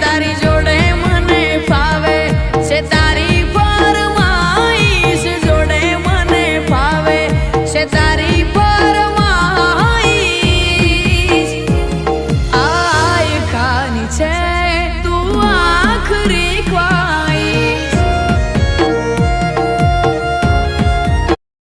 તારી જોડે મને ફાવે છે તારી ફરમાઈશ જોડે મને ફાવે છે તારી ફરમાઈશ. આ ખાની છે.